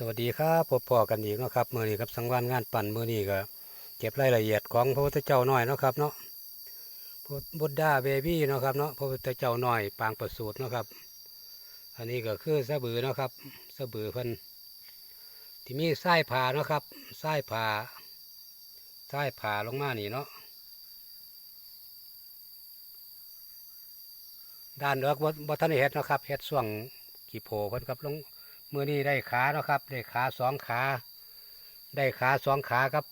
สวัสดีครับพบพอกันอีกนะครับมือนี้ครับสังวานงานปั่นมือนี้ก็เก็บรายละเอียดของพระพุทธเจ้าหน่อยนะครับเนาะบุตดาเบบี้เนาะครับเนาะพระพุทธเจ้าหน่อยปางประสูตรนะครับ อันนี้ก็คือสะบือเนาะครับสะบือพิ่นที่มีไส้ผ่าเนาะครับไส้ผ่าไส้ผ่าลงมานี่เนาะด้านเลือกบ่ทันได้เฮ็ดนะครับเฮ็ดส่วงกี่โผเพิ่นกับลง มื่อนี้ได้ขาเนาะครับ ได้ขาสองขา ได้ขาสองขากับ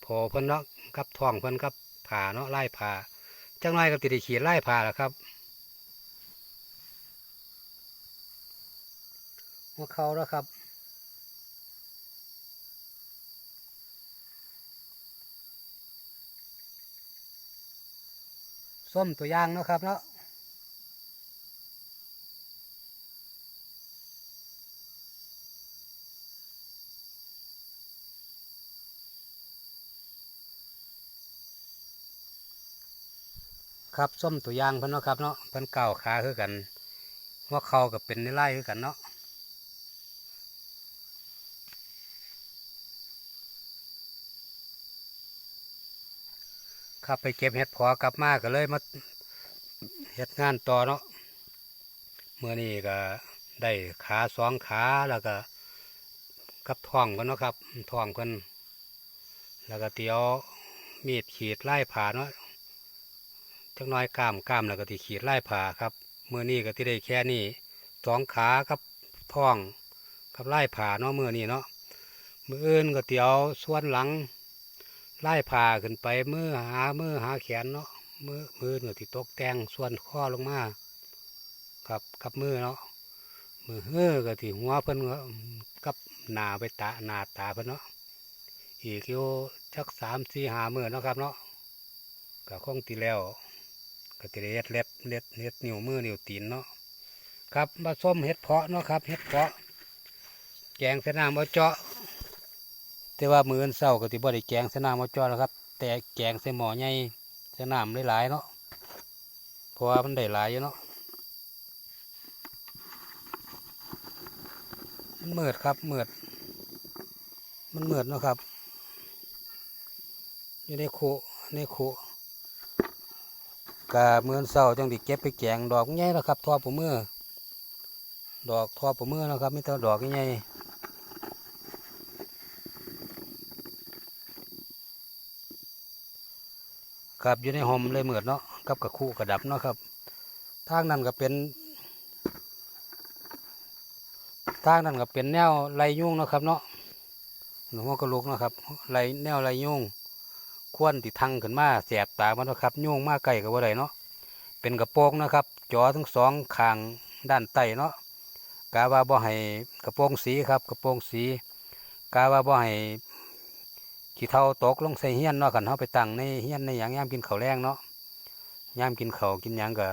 โผเพิ่นเนาะกับท้องเพิ่นกับผ่าเนาะไล่ผ่าจังไรก็ติดขีดไล่ผ่าแหละครับหัวเขาแล้วครับส้มตัวย่างเนาะครับเนาะ ครับส้มตัวย่างเพิ่นเนาะครับเนาะเพิ่นเก่าขาคือกันหัวเข่ากับเป็นในไล่คือกันเนาะครับไปเก็บเห็ดพอกลับมาก็เลยมาเห็ดงานต่อเนาะเมื่อนี้ก็ได้ขาสองขาแล้วก็กับท้องกันเนาะครับท้องกันแล้วก็เตียวมีดขีดไล่ผ่าเนาะ จักน้อยกล้ามกล้ามแล้วก็ที่ขีดไล่ผ่าครับเมื่อนี้ก็ที่ได้แค่นี้สองขากับท้องกับไล่ผ่าเนาะเมื่อนี้เนาะมืออื่นก็เตียวส่วนหลังไล่ผ่าขึ้นไปมือหามือหาแขนเนาะมือมือเนื้อที่ตกแต่งส่วนข้อลงมากับกับมือเนาะมือเฮ้อก็ที่หัวเพิ่นก็กับหนาไปตาหนาตาเพิ่นเนาะอีกอยู่จักสามสี่หามือเนาะครับเนาะก็คงตีแล้ว ก็จะได้เฮ็ดเล็บเล็ดเฮ็ดนิ้วมือนิ้วตีนเนาะครับมาส้มเฮ็ดเพาะเนาะครับเฮ็ดเพาะแกงเสนามเอาเจาะ แต่ว่ามืออนเศร้าก็ติบ่ได้แกงเสนามเอาเจาะแล้วครับ แต่แกงใส่หมอใหญ่เสนามหลายๆเนาะเพราะว่ามันได้หลายอยู่เนาะมันมืดครับเมืดมันเมืดเนาะครับอยู่ในคูในคู กะเมื่อนเศร้าจังดิเก็บไปแกงดอกใหญ่แล้วครับทอปูมือดอกทอปูมือนะครับไม่เท่าดอกใหญ่ครับอยู่ในหอมเลยเหมือดเนาะกับกระคู่กระดับเนาะครับทางนั้นก็เป็นทางนั้นก็เป็นแนวไรยุ่งเนาะครับเนาะหนูหัวกระลุกเนาะครับไรแนวไรยุ่ง ควนติทังขึ้นมาแสบตามันนะครับยุ่งมากไก่กับว่าไรเนาะเป็นกระโปรงนะครับจอทั้งสองข้างด้านใต้เนาะกาว่าบ่ให้กระโปรงสีครับกระโปรงสีกาว่าบ่ให้ขี้เท่าตกลงใส่เฮียนเนาะกันเขาไปตั้งในเฮียนในอย่างย่ามกินข้าวแรงเนาะย่ามกินข้าวกินหยังก็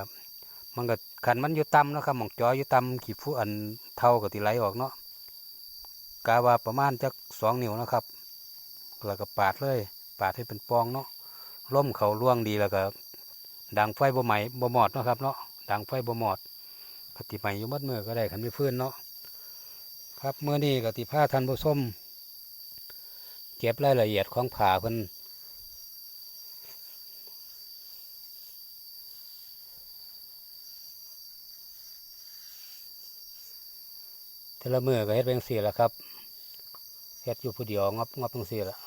มันก็ขันมันอยู่ต่ำเนาะครับหมองจออยู่ต่ำขี้ฟูอันเท่ากับที่ไหลออกเนาะกาว่าประมาณจักสองนิ้วนะครับแล้วก็ปาดเลย ปาดให้เป็นปองเนาะล่มเขาล่วงดีแล้วก็ดังไฟบ่ไหมบ่หมอดเนาะครับเนาะดังไฟบ่หมอดปฏิใหมอยู่มัดมือก็ได้ขันไม่ฟื้นเนาะครับเมื่อนี้กติผ้าทันผู้ส้มเก็บรายละเอียดของผ่าเพิ่นเทละมือก็เฮ็ดเป็นสี่ละครับเฮ็ดอยู่ผู้เดียวงอบงอบเป็นสี่ละ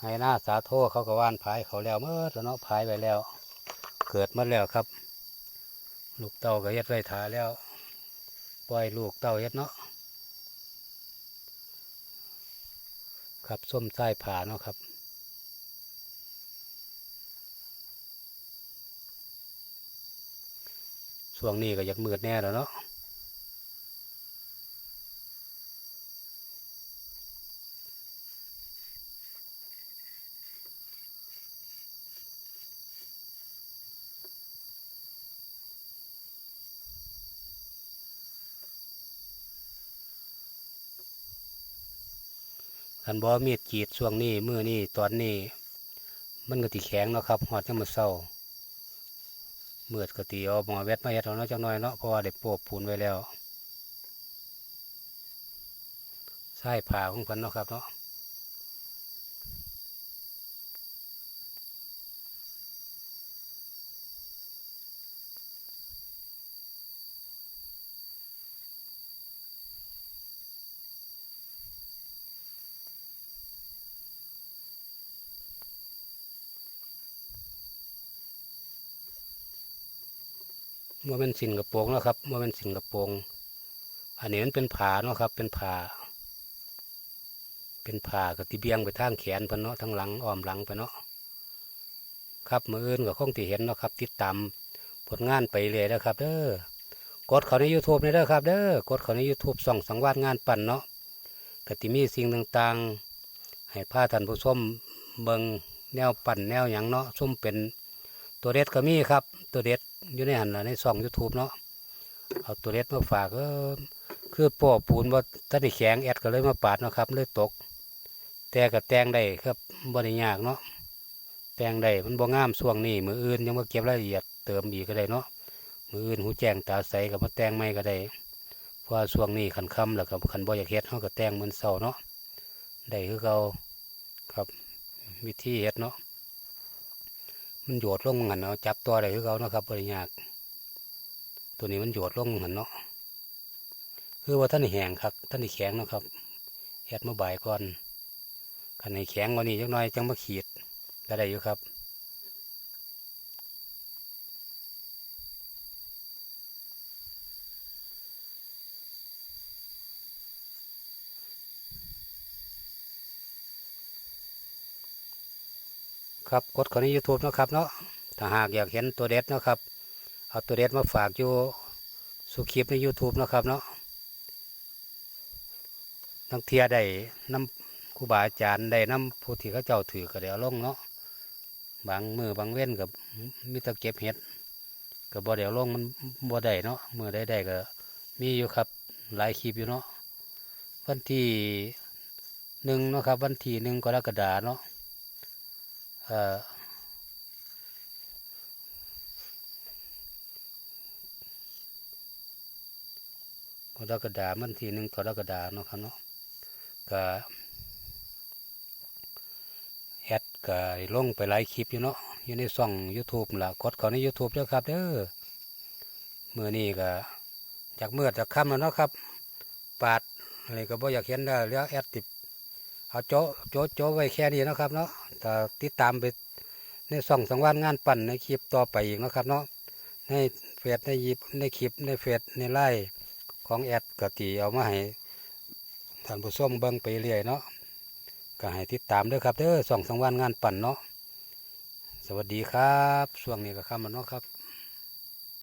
ให้หน้าสาโทเขาก็ว่านพายเขาแล้วเมื่อแล้วเนาะพายไปแล้ว เกิดมาแล้วครับ ลูกเต่าก็เฮ็ดไว้ถาแล้ว ปล่อยลูกเต่าเฮ็ดเนาะครับส้มไส้ผ่าเนาะครับช่วงนี้ก็อยากมืดแน่แล้วเนาะ คันบอมีดกีดช่วงนี้มือนี้ตอนนี้ มันก็ติแข็งเนาะครับหอดยังมือเศร้าเมื่อก็ตีเอาหมอเวทมาเฮ็ดเอาเนาะจังน้อยเนาะเพราะว่าได้โปบปูนไว้แล้วใส่ผ่าของเพิ่นเนาะครับเนาะ ว่าเป็นสินกระโปรงเนาะครับว่าเป็นสินกระโปรงอันนี้มันเป็นผ่าเนาะครับ เป็นผ่าเป็นผ่ากติเบียงไปทางแขนเพิ่นเนาะทางหลังอ้อมหลังไปเนาะครับมืออื่นก็คงที่เห็นเนาะครับ ติดตามผลงานไปเลยนะครับ เด้อกดเขาใน YouTube นี่เด้อครับ เด้อกดเขาใน YouTube ส่องสังวาดงานปั่นเนาะกติมีสิ่งต่างๆ ให้พาท่านผู้ชมเบิงแนวปั่นแนวอย่างเนาะซุ่มเป็น ตัวเด็ดก็มีครับ ตัวเด็ดอยู่ในหันในส่อง YouTube เนาะเอาตัวเด็ดมาฝากเออคือป่อปูนว่าถ้าได้แข็งแอดก็เลยมาปาดเนาะครับเลยตก แต่ก็แตงได้ครับบ่ได้ยากเนาะแตงได้มันบ่งามช่วงนี้มืออื่นยังมาเก็บรายละเอียดเติมอีกก็ได้เนาะมืออื่นหูแจ้งตาใสกับมาแตงไม่ก็ได้เพราะว่าช่วงนี้ขันคำแล้วก็ขันบ่อยากเฮ็ดเฮาก็แตงเหมือนเสาเนาะได้คือเก่าครับวิธีเฮ็ดเนาะ มันโยดลงหันเนาะจับตัวได้คือเขาเนาะครับบ่ได้ยาก ตัวนี้มันโยดลงหันเนาะคือว่าท่านแหงครับท่านแข็งนะครับแอดมาบ่ายก่อนขันในแข็งกว่านี้จักน้อยจังมาขีดก็ได้อยู่ครับ ครับกดเข้าใน YouTube นะครับเนาะถ้าหากอยากเห็นตัวเด็ดนะครับ เอาตัวเด็ดมาฝากอยู่สุคลิปใน YouTube นะครับเนาะทั้งเทียได้น้ำครูบาอาจารย์ได้น้ำผู้ที่เขาเจ้าถือก็เดี๋ยวลงเนาะบางมือบางเว้นกับมีตะเก็บเห็ดก็บ่เดี๋ยวลงมันบ่ได้เนาะมือได้ได้ก็มีอยู่ครับหลายคลิปอยู่เนาะวันที่หนึ่งเนาะครับ วันที่หนึ่งกรกฎาเนาะ กรกฎาวันทีหนึ่งกรกฎาเนาะครับเนาะก็แอดก็ลงไปหลายคลิปอยู่เนาะอยู่ในช่อง YouTube ล่ะกดเข้าใน YouTube เด้อครับเด้อมือนี้ก็จากเมื่อจากค่ำแล้วเนาะครับ ปาดอะไรก็บ่อยากเห็นได้อแล้วแอดติดเอาโจะโจะโจะไว้แค่นี้เนาะครับเนาะ ถ้าติดตามไปในส่องสังวานงานปั่นในคลิปต่อไปอีกนะครับเนาะในเฟซในยิบในคลิปในเฟซในไล่ของแอดก็ตีเอามาให้ท่านผู้ชมเบิ่งไปเรื่อยเนาะก็ให้ติดตามด้วยครับเด้อส่องสังวานงานปั่นเนาะสวัสดีครับช่วงนี้ก็คำมันเนาะครับ